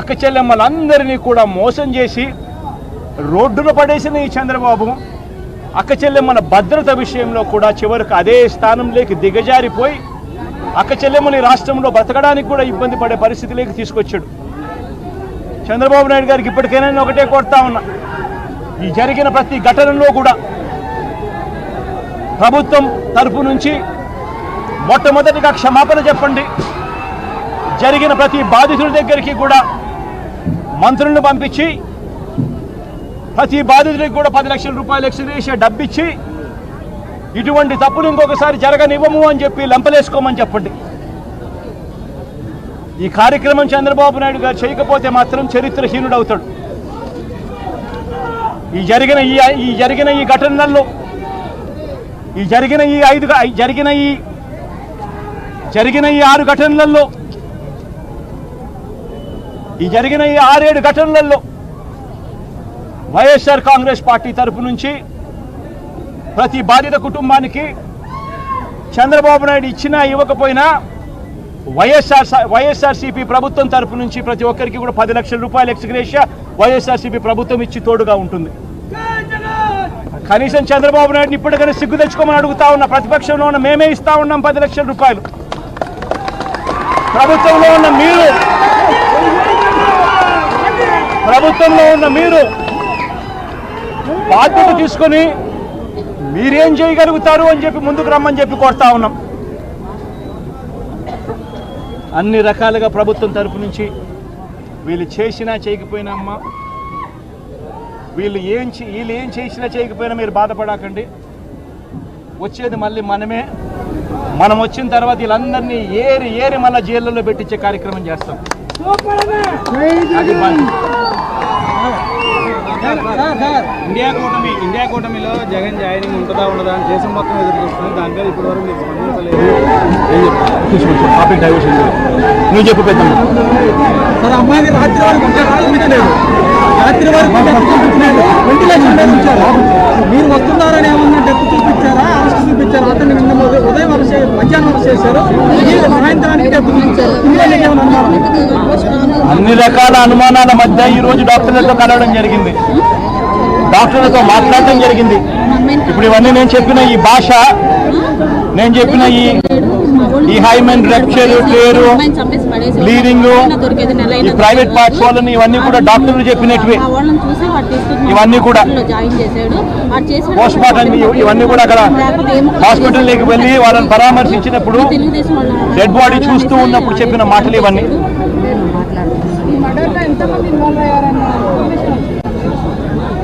అక్క చెల్లెమ్మలందరినీ కూడా మోసం చేసి రోడ్డున పడేసిన ఈ చంద్రబాబు. అక్క చెల్లెమ్మల భద్రత విషయంలో కూడా చివరికి అదే స్థానంలోకి దిగజారిపోయి అక్క చెల్లెమ్మని రాష్ట్రంలో బతకడానికి కూడా ఇబ్బంది పడే పరిస్థితిలోకి తీసుకొచ్చాడు. చంద్రబాబు నాయుడు గారికి ఇప్పటికైనా నేను ఒకటే కోరుతా ఉన్నా. ఈ జరిగిన ప్రతి ఘటనలో కూడా ప్రభుత్వం తరపు నుంచి మొట్టమొదటిగా క్షమాపణ చెప్పండి. జరిగిన ప్రతి బాధితుడి దగ్గరికి కూడా మంత్రులను పంపించి ప్రతి బాధితుడికి కూడా పది లక్షల రూపాయలు ఎక్స్గ్రేషియా డబ్బిచ్చి ఇటువంటి తప్పులు ఇంకొకసారి జరగనివ్వము అని చెప్పి లంపలేసుకోమని చెప్పండి. ఈ కార్యక్రమం చంద్రబాబు నాయుడు గారు చేయకపోతే మాత్రం చరిత్రహీనుడు అవుతాడు. ఈ జరిగిన ఈ ఈ జరిగిన ఈ ఘటనల్లో ఈ జరిగిన ఈ ఐదు జరిగిన ఈ జరిగిన ఈ ఆరు ఘటనలలో ఈ జరిగిన ఈ ఆరేడు ఘటనలలో వైఎస్ఆర్ కాంగ్రెస్ పార్టీ తరపు నుంచి ప్రతి బాధిత కుటుంబానికి చంద్రబాబు నాయుడు ఇచ్చినా ఇవ్వకపోయినా వైఎస్ఆర్ వైఎస్ఆర్సీపీ ప్రభుత్వం తరపు నుంచి ప్రతి ఒక్కరికి కూడా పది లక్షల రూపాయలు ఎక్స్గ్రేషియా వైఎస్ఆర్సీపీ ప్రభుత్వం ఇచ్చి తోడుగా ఉంటుంది. కనీసం చంద్రబాబు నాయుడుని ఇప్పటికైనా సిగ్గు తెచ్చుకోమని అడుగుతా ఉన్న ప్రతిపక్షంలో ఉన్న మేమే ఇస్తా ఉన్నాం పది లక్షల రూపాయలు. ప్రభుత్వంలో ఉన్న మీరు ప్రభుత్వంలో ఉన్న మీరు బాధ్యత తీసుకొని మీరేం చేయగలుగుతారు అని చెప్పి ముందుకు రమ్మని చెప్పి కోరుతా ఉన్నాం. అన్ని రకాలుగా ప్రభుత్వం తరపు నుంచి వీళ్ళు చేసినా చేయకపోయినా అమ్మా వీళ్ళు ఏం వీళ్ళు ఏం చేసినా చేయకపోయినా మీరు బాధపడకండి. వచ్చేది మళ్ళీ మనమే. మనం వచ్చిన తర్వాత వీళ్ళందరినీ ఏరి ఏరి మళ్ళీ జైళ్ళలో పెట్టించే కార్యక్రమం చేస్తాం. ఇండియా కూటమి ఇండియా కూటమిలో జగన్ జాయినింగ్ ఉంటుందా ఉండదా అని దేశం మొత్తం ఎదురు చూస్తుంది దాని మీద ఇప్పటి వరకు మీరు స్పందించలేదు. Topic diversion. నువ్వు చెప్పు పెద్ద సార్ అమ్మాయిని రాత్రి వరకు రాత్రి వరకు వెంటిలేషన్ మీరు వస్తున్నారని ఏమన్నా డెత్ చూపించారా? అరెస్ట్ చూపించారా? అతన్ని నిన్న ఉదయం- అరెస్ట్ మధ్యాహ్నం అరెస్ట్ చేశారు. సాయంత్రానికి డెత్ చూపించారు. ఏమన్నా? అన్ని రకాల అనుమానాల మధ్య ఈ రోజు డాక్టర్లతో కలవడం జరిగింది. డాక్టర్లతో మాట్లాడడం జరిగింది. ఇప్పుడు ఇవన్నీ నేను చెప్పిన ఈ భాష నేను చెప్పిన ఈ ఈ హైమెన్ రప్చర్ పేరు బ్లీడింగ్ ఈ ప్రైవేట్ పార్ట్స్ వాళ్ళని ఇవన్నీ కూడా డాక్టర్లు చెప్పినట్టువే. ఇవన్నీ కూడా పోస్ట్ మార్టం ఇవన్నీ కూడా అక్కడ హాస్పిటల్లోకి వెళ్ళి వాళ్ళని పరామర్శించినప్పుడు డెడ్ బాడీ చూస్తూ ఉన్నప్పుడు చెప్పిన మాటలు ఇవన్నీ.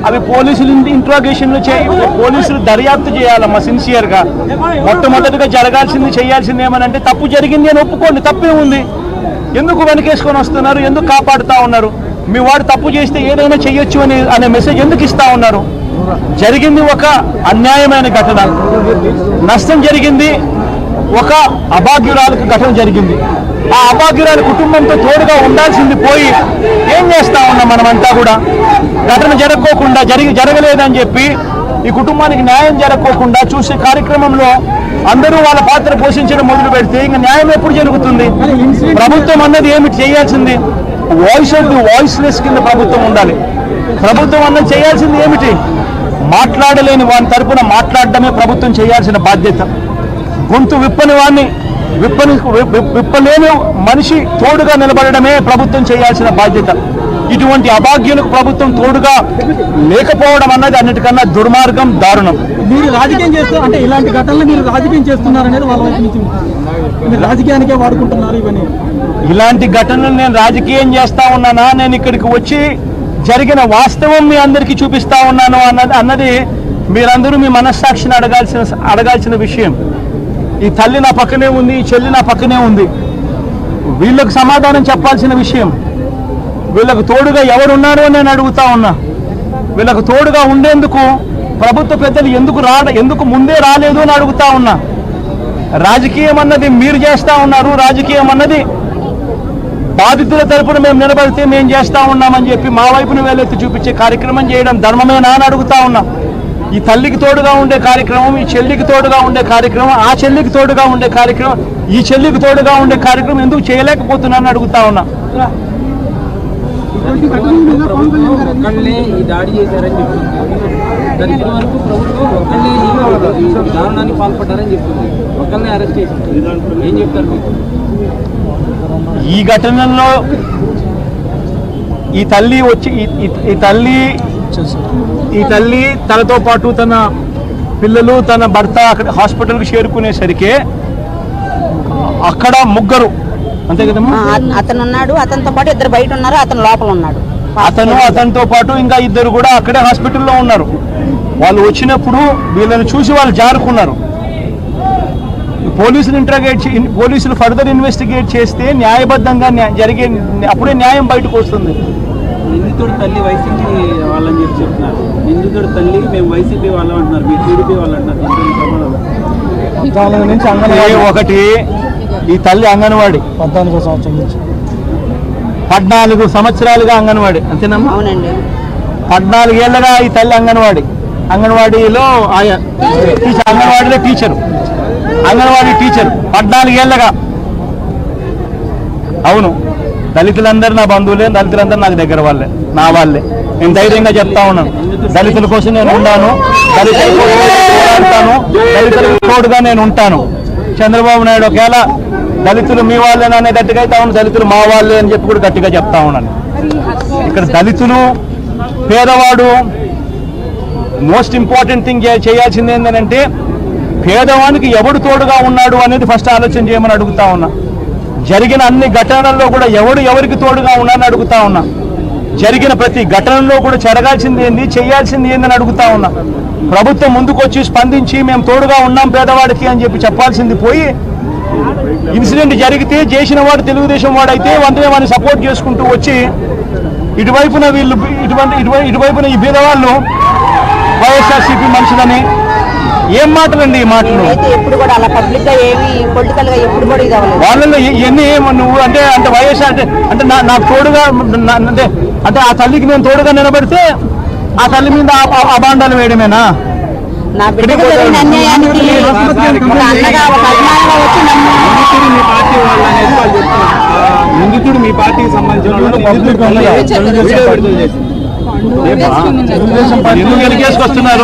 అవి పోలీసులు ఇంట్రాగేషన్లు చేయ పోలీసులు దర్యాప్తు చేయాలమ్మా సిన్సియర్గా మొట్టమొదటిగా జరగాల్సింది చేయాల్సింది ఏమనంటే తప్పు జరిగింది అని ఒప్పుకోండి తప్పే ఉంది. ఎందుకు వెనకేసుకొని వస్తున్నారు ఎందుకు కాపాడుతూ ఉన్నారు? మీ వాడు తప్పు చేస్తే ఏదైనా చేయొచ్చు అని అనే మెసేజ్ ఎందుకు ఇస్తా ఉన్నారు? జరిగింది ఒక అన్యాయమైన ఘటన. నష్టం జరిగింది ఒక అభాగ్యురాలకు ఘటన జరిగింది. ఆ అభాగ్యురాలు కుటుంబంతో తోడుగా ఉండాల్సింది పోయి ఏం చేస్తా ఉన్నాం మనమంతా కూడా? ఘటన జరగకోకుండా జరిగి జరగలేదని చెప్పి ఈ కుటుంబానికి న్యాయం జరగకోకుండా చూసే కార్యక్రమంలో అందరూ వాళ్ళ పాత్ర పోషించడం మొదలు పెడితే ఇంకా న్యాయం ఎప్పుడు జరుగుతుంది? ప్రభుత్వం అన్నది ఏమిటి చేయాల్సింది? వాయిస్ ఆఫ్ ది వాయిస్లెస్ కింద ప్రభుత్వం ఉండాలి. ప్రభుత్వం అన్నది చేయాల్సింది ఏమిటి? మాట్లాడలేని వాని తరపున మాట్లాడడమే ప్రభుత్వం చేయాల్సిన బాధ్యత. గొంతు విప్పని వాడిని విప్పని విప్- విప్పలేని మనిషి తోడుగా నిలబడడమే ప్రభుత్వం చేయాల్సిన బాధ్యత. ఇటువంటి అభాగ్యులకు ప్రభుత్వం తోడుగా లేకపోవడం అన్నది అన్నిటికన్నా దుర్మార్గం దారుణం. మీరు రాజకీయం చేస్తూ అంటే ఇలాంటి ఘటనలు మీరు రాజకీయం చేస్తున్నారనేది వాళ్ళ వైపు నుంచి మీరు రాజకీయానికే వాడుకుంటున్నారు ఇవన్నీ. ఇలాంటి ఘటనలు నేను రాజకీయం చేస్తా ఉన్నానా? నేను ఇక్కడికి వచ్చి జరిగిన వాస్తవం మీ అందరికీ చూపిస్తా ఉన్నాను అన్నది అన్నది మీరందరూ మీ మనస్సాక్షిని అడగాల్సిన అడగాల్సిన విషయం. ఈ తల్లి నా పక్కనే ఉంది ఈ చెల్లి నా పక్కనే ఉంది. వీళ్ళకు సమాధానం చెప్పాల్సిన విషయం. వీళ్ళకు తోడుగా ఎవరున్నారో నేను అడుగుతా ఉన్నా. వీళ్ళకు తోడుగా ఉండేందుకు ప్రభుత్వ పెద్దలు ఎందుకు రా ఎందుకు ముందే రాలేదు అని అడుగుతా ఉన్నా. రాజకీయం అన్నది మీరు చేస్తూ ఉన్నారు రాజకీయం అన్నది బాధితుల తరపున మేము నిలబడితే మేము చేస్తూ ఉన్నామని చెప్పి మా వైపున వేలెత్తి చూపించే కార్యక్రమం చేయడం ధర్మమేనా అని అడుగుతా ఉన్నాం. ఈ తల్లికి తోడుగా ఉండే కార్యక్రమం ఈ చెల్లికి తోడుగా ఉండే కార్యక్రమం ఆ చెల్లికి తోడుగా ఉండే కార్యక్రమం ఈ చెల్లికి తోడుగా ఉండే కార్యక్రమం ఎందుకు చేయలేకపోతున్నానని అడుగుతా ఉన్నా. ప్రభుత్వం ఒక్కళ్ళే ఈ దాడి చేశారని చెప్తుంది. దాని వరకు ప్రభుత్వం ఒక్కళ్ళే ఈ దారుణానికి పాల్పడ్డారని చెప్తుంది. ఒక్కళ్ళనే అరెస్ట్ చేసింది ఏం చెప్తారు మీకు ఈ ఘటనలో ఈ తల్లి వచ్చి ఈ తల్లి ఈ తల్లి తనతో పాటు తన పిల్లలు తన భర్త అక్కడ హాస్పిటల్కి చేరుకునేసరికి అక్కడ ముగ్గురు అంతే కదమ్మా? అతను ఉన్నాడు అతనితో పాటు ఇద్దరు బయట ఉన్నారు అతను లోపల ఉన్నాడు అతను అతనితో పాటు ఇంకా ఇద్దరు కూడా అక్కడే హాస్పిటల్లో ఉన్నారు. వాళ్ళు వచ్చినప్పుడు వీళ్ళని చూసి వాళ్ళు జారుకున్నారు. పోలీసులు ఇంటరాగేట్ పోలీసులు ఫర్దర్ ఇన్వెస్టిగేట్ చేస్తే న్యాయబద్ధంగా న్యా- జరిగే అప్పుడే న్యాయం బయటకు వస్తుంది. నిందితుడు తల్లి వైసీపీ వాళ్ళని చెప్పి చెప్తున్నారు. నిందితుడు తల్లి మేము వైసీపీ వాళ్ళం అంటున్నారు మీరు టీడీపీ వాళ్ళు అంటున్నారు. ఒకటి ఈ తల్లి అంగన్వాడి పద్నాలుగో సంవత్సరం నుంచి. పద్నాలుగు సంవత్సరాలుగా అంగన్వాడి. అంతేనమ్మా? అవునండి. పద్నాలుగేళ్ళగా ఈ తల్లి అంగన్వాడి. అంగన్వాడీలో ఆయా టీచర్ అంగన్వాడీలో టీచరు. అంగన్వాడీ టీచర్. పద్నాలుగేళ్ళగా. అవును. దళితులందరూ నా బంధువులే దళితులందరూ నాకు దగ్గర వాళ్ళే నా వాళ్ళే. నేను ధైర్యంగా చెప్తా ఉన్నాను. దళితుల కోసం నేను ఉన్నాను దళితుల కోసం దళితులకు తోడుగా నేను ఉంటాను. చంద్రబాబు నాయుడు ఒకవేళ దళితులు మీ వాళ్ళేనా అనే గట్టిగా అయితే అవును దళితులు మా వాళ్ళే అని చెప్పి కూడా గట్టిగా చెప్తా ఉన్నాను. ఇక్కడ దళితులు పేదవాడు మోస్ట్ ఇంపార్టెంట్ థింగ్ చేయాల్సింది ఏంటంటే పేదవానికి ఎవడు తోడుగా ఉన్నాడు అనేది ఫస్ట్ ఆలోచన చేయమని అడుగుతా ఉన్నా. జరిగిన అన్ని ఘటనల్లో కూడా ఎవడు ఎవరికి తోడుగా ఉన్నాడని అడుగుతా ఉన్నా. జరిగిన ప్రతి ఘటనలో కూడా జరగాల్సింది ఏంది చేయాల్సింది ఏందని అడుగుతా ఉన్నా. ప్రభుత్వం ముందుకొచ్చి స్పందించి మేము తోడుగా ఉన్నాం పేదవాడికి అని చెప్పి చెప్పాల్సింది పోయి ఇన్సిడెంట్ జరిగితే చేసిన వాడు తెలుగుదేశం వాడైతే వెంటనే వాడిని సపోర్ట్ చేసుకుంటూ వచ్చి ఇటువైపున వీళ్ళు ఇటువంటి ఇటువై ఇటువైపున ఈ బీదవాళ్ళు వైఎస్ఆర్సీపీ మనుషులని ఏం మాటలండి ఈ మాటలు? అయితే వాళ్ళలో ఎ- ఎన్ని నువ్వు అంటే అంటే వైఎస్ఆర్ అంటే అంటే నా- నాకు తోడుగా అంటే అంటే ఆ తల్లికి నేను తోడుగా నిలబడితే ఆ తల్లి మీద ఆ బాండాలు వేయడమేనా? నా బిడ్డకు జరిగిన అన్యాయానికి ఒక అన్నగా ఒక అభిమానంగా వచ్చి నిందితుడు మీ పార్టీ వాళ్ళు అనేది వాళ్ళు చెప్తున్నారు